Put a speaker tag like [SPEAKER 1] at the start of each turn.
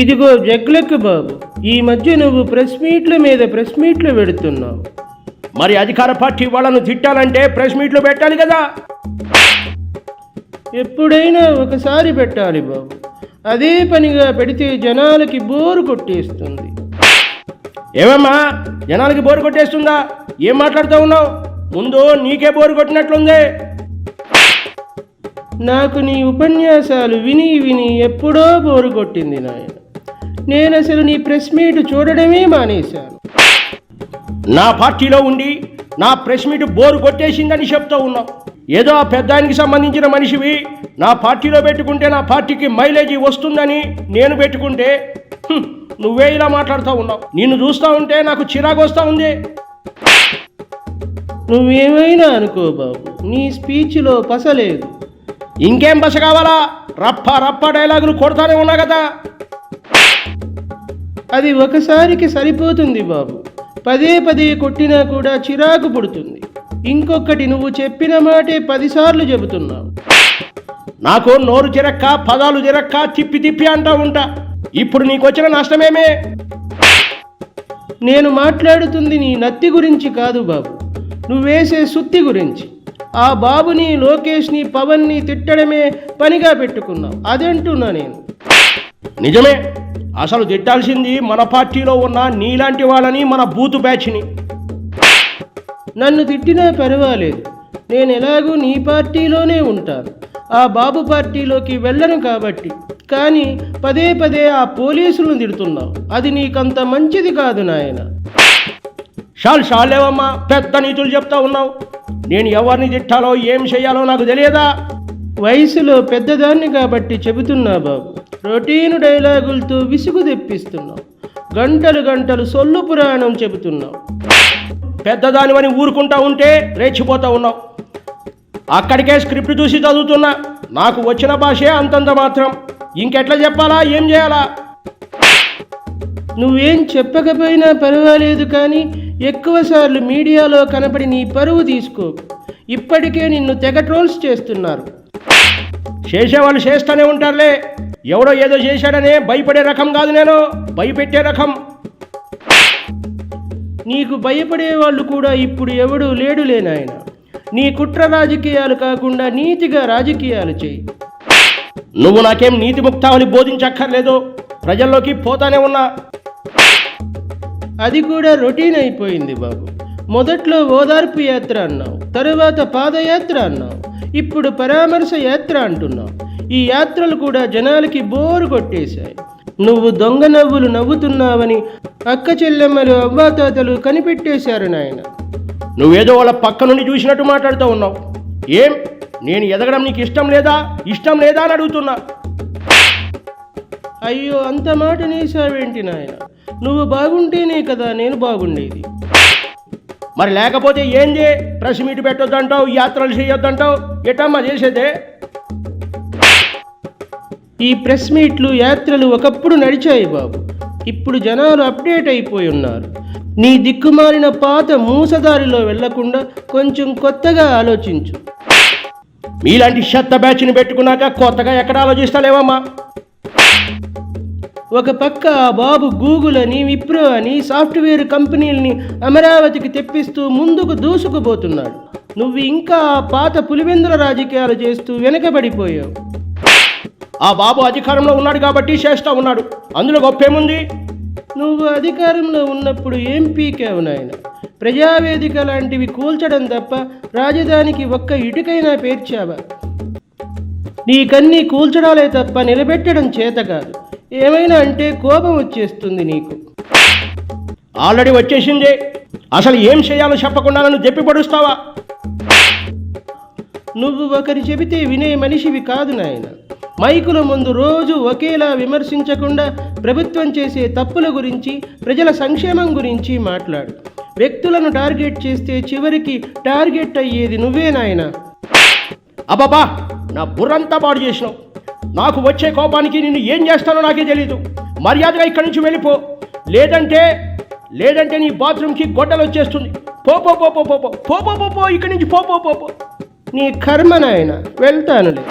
[SPEAKER 1] ఇదిగో జగ్లెక్కు బాబు ఈ మధ్య నువ్వు ప్రెస్ మీట్ల మీద ప్రెస్ మీట్లు పెడుతున్నావు.
[SPEAKER 2] మరి అధికార పార్టీ వాళ్ళను తిట్టాలంటే ప్రెస్ మీట్లు పెట్టాలి కదా?
[SPEAKER 1] ఎప్పుడైనా ఒకసారి పెట్టాలి బాబు. అదే పనిగా పెడితే జనాలకి బోరు కొట్టేస్తుంది.
[SPEAKER 2] ఏమమ్మా జనాలకి బోరు కొట్టేస్తుందా? ఏం మాట్లాడుతూ ఉన్నావు? ముందు నీకే బోరు కొట్టినట్లుంది.
[SPEAKER 1] నాకు నీ ఉపన్యాసాలు విని విని ఎప్పుడో బోరు కొట్టింది నాయన. నేను అసలు నీ ప్రెస్ మీట్ చూడడమే మానేశాను.
[SPEAKER 2] నా పార్టీలో ఉండి నా ప్రెస్ మీట్ బోరు కొట్టేసిందని చెప్తూ ఉన్నావు ఏదో ఆ పెద్దానికి సంబంధించిన మనిషివి నా పార్టీలో పెట్టుకుంటే నా పార్టీకి మైలేజీ వస్తుందని నేను పెట్టుకుంటే నువ్వే ఇలా మాట్లాడుతూ ఉన్నావు. నిన్ను చూస్తూ ఉంటే నాకు చిరాకు వస్తూ ఉంది.
[SPEAKER 1] నువ్వేమైనా అనుకో బాబు నీ స్పీచ్లో పసలేదు.
[SPEAKER 2] ఇంకేం బస కావాలా? రప్ప రప్ప డైలాగులు కొడతానే ఉన్నా కదా.
[SPEAKER 1] అది ఒకసారికి సరిపోతుంది బాబు. పదే పదే కొట్టినా కూడా చిరాకు పుడుతుంది. ఇంకొకటి నువ్వు చెప్పిన మాటే పదిసార్లు చెబుతున్నావు.
[SPEAKER 2] నాకు నోరు చిరక్క పదాలు చిరక్క తిప్పి తిప్పి అంటా ఉంటా. ఇప్పుడు నీకు వచ్చిన నష్టమేమే?
[SPEAKER 1] నేను మాట్లాడుతుంది నీ నత్తి గురించి కాదు బాబు. నువ్వేసే సుత్తి గురించి. ఆ బాబుని లోకేష్ని పవన్ని తిట్టడమే పనిగా పెట్టుకున్నావు. అదంటున్నా నేను.
[SPEAKER 2] నిజమే. అసలు తిట్టాల్సింది మన పార్టీలో ఉన్న నీలాంటి వాళ్ళని మన బూతు బ్యాచ్ని.
[SPEAKER 1] నన్ను తిట్టినా పర్వాలేదు. నేను ఎలాగూ నీ పార్టీలోనే ఉంటాను. ఆ బాబు పార్టీలోకి వెళ్ళను కాబట్టి. కానీ పదే పదే ఆ పోలీసులను తిడుతున్నావు. అది నీకంత మంచిది కాదు నాయన.
[SPEAKER 2] షాల్ షాలేవమ్మా పెద్ద నీతులు చెప్తా ఉన్నావు. నేను ఎవరిని తిట్టాలో ఏం చేయాలో నాకు తెలియదా?
[SPEAKER 1] వయసులో పెద్దదాన్ని కాబట్టి చెబుతున్నా బాబు. రొటీన్ డైలాగులతో విసుగు తెప్పిస్తున్నావు. గంటలు గంటలు సొల్లు పురాణం చెబుతున్నావు.
[SPEAKER 2] పెద్దదానివని ఊరుకుంటా ఉంటే రేచిపోతా ఉన్నావు. అక్కడికే స్క్రిప్ట్ చూసి చదువుతున్నా. నాకు వచ్చిన భాషే అంతంత మాత్రం. ఇంకెట్లా చెప్పాలా? ఏం చేయాలా?
[SPEAKER 1] నువ్వేం చెప్పకపోయినా పర్వాలేదు కానీ ఎక్కువసార్లు మీడియాలో కనపడి నీ పరువు తీసుకో ఇప్పటికే నిన్ను తెగ ట్రోల్స్ చేస్తున్నారు.
[SPEAKER 2] చేసేవాళ్ళు చేస్తూనే ఉంటారులే. ఎవడో ఏదో చేశాడనే భయపడే రకం కాదు నేను. భయపెట్టే రకం.
[SPEAKER 1] నీకు భయపడే వాళ్ళు కూడా ఇప్పుడు ఎవడు లేడు నాయన. నీ కుట్ర రాజకీయాలు కాకుండా నీతిగా రాజకీయాలు చేయి.
[SPEAKER 2] నువ్వు నాకేం నీతి ముక్తావని బోధించక్కర్లేదు. ప్రజల్లోకి పోతానే ఉన్నా.
[SPEAKER 1] అది కూడా రొటీన్ అయిపోయింది బాబు. మొదట్లో ఓదార్పు యాత్ర అన్నావు తరువాత పాదయాత్ర అన్నావు ఇప్పుడు పరామర్శ యాత్ర అంటున్నావు. ఈ యాత్రలు కూడా జనాలకి బోరు కొట్టేశాయి. నువ్వు దొంగ నవ్వులు నవ్వుతున్నావని అక్క చెల్లెమ్మలు అవ్వాతాతలు కనిపెట్టేశారు నాయన.
[SPEAKER 2] నువ్వేదో వాళ్ళ పక్క నుండి చూసినట్టు మాట్లాడుతూ ఉన్నావు. ఏం? నేను ఎదగడం నీకు ఇష్టం లేదా? ఇష్టం లేదా అని అడుగుతున్నా.
[SPEAKER 1] అయ్యో అంత మాట నేసావేంటి నాయన? నువ్వు బాగుంటేనే కదా నేను బాగుండేది.
[SPEAKER 2] మరి లేకపోతే ఏంది? ప్రెస్ మీట్ పెట్టొద్దంటావు యాత్రలు చేయొద్దంటావు? ఎటమ్మా చేసేదే?
[SPEAKER 1] ఈ ప్రెస్ మీట్లు యాత్రలు ఒకప్పుడు నడిచాయి బాబు. ఇప్పుడు జనాలు అప్డేట్ అయిపోయి ఉన్నారు. నీ దిక్కుమాలిన పాత మూసదారిలో వెళ్ళకుండా కొంచెం కొత్తగా ఆలోచించు.
[SPEAKER 2] మీలాంటి చెత్త బ్యాచ్ని పెట్టుకున్నాక కొత్తగా ఎక్కడ ఆలోచిస్తలేవమ్మా?
[SPEAKER 1] ఒక పక్క ఆ బాబు గూగుల్ అని విప్రో అని సాఫ్ట్వేర్ కంపెనీల్ని అమరావతికి తెప్పిస్తూ ముందుకు దూసుకుపోతున్నాడు. నువ్వు ఇంకా ఆ పాత పులివెందుల రాజకీయాలు చేస్తూ వెనకబడిపోయావు.
[SPEAKER 2] ఆ బాబు అధికారంలో ఉన్నాడు కాబట్టి చేస్తా ఉన్నాడు. అందులో గొప్పేముంది
[SPEAKER 1] నువ్వు అధికారంలో ఉన్నప్పుడు ఏం పీకావు నాయన? ప్రజావేదిక లాంటివి కూల్చడం తప్ప రాజధానికి ఒక్క ఇటుకైనా పేర్చావా? నీకన్నీ కూల్చడాలే తప్ప నిలబెట్టడం చేత కాదు. ఏమైనా అంటే కోపం వచ్చేస్తుంది నీకు.
[SPEAKER 2] ఆల్రెడీ వచ్చేసింది. అసలు ఏం చేయాలో చెప్పకుండా నన్ను దెప్పి పడుస్తావా?
[SPEAKER 1] నువ్వు ఒకరి చెబితే వినే మనిషివి కాదు నాయన. మైకుల ముందు రోజు ఒకేలా విమర్శించకుండా ప్రభుత్వం చేసే తప్పుల గురించి ప్రజల సంక్షేమం గురించి మాట్లాడు వ్యక్తులను టార్గెట్ చేస్తే చివరికి టార్గెట్ అయ్యేది నువ్వే నాయనా
[SPEAKER 2] అబాబా నా బుర్రంతా పాడు చేసినావు నాకు వచ్చే కోపానికి నిన్ను ఏం చేస్తానో నాకే తెలీదు మర్యాదగా ఇక్కడి నుంచి వెళ్ళిపో లేదంటే లేదంటే నీ బాత్రూమ్కి గొడ్డలు వచ్చేస్తుంది పో పో పో పో పో పో పో పో పో పో ఇక్కడి నుంచి పో పో పో పో
[SPEAKER 1] నీ కర్మ నాయన వెళ్తానులే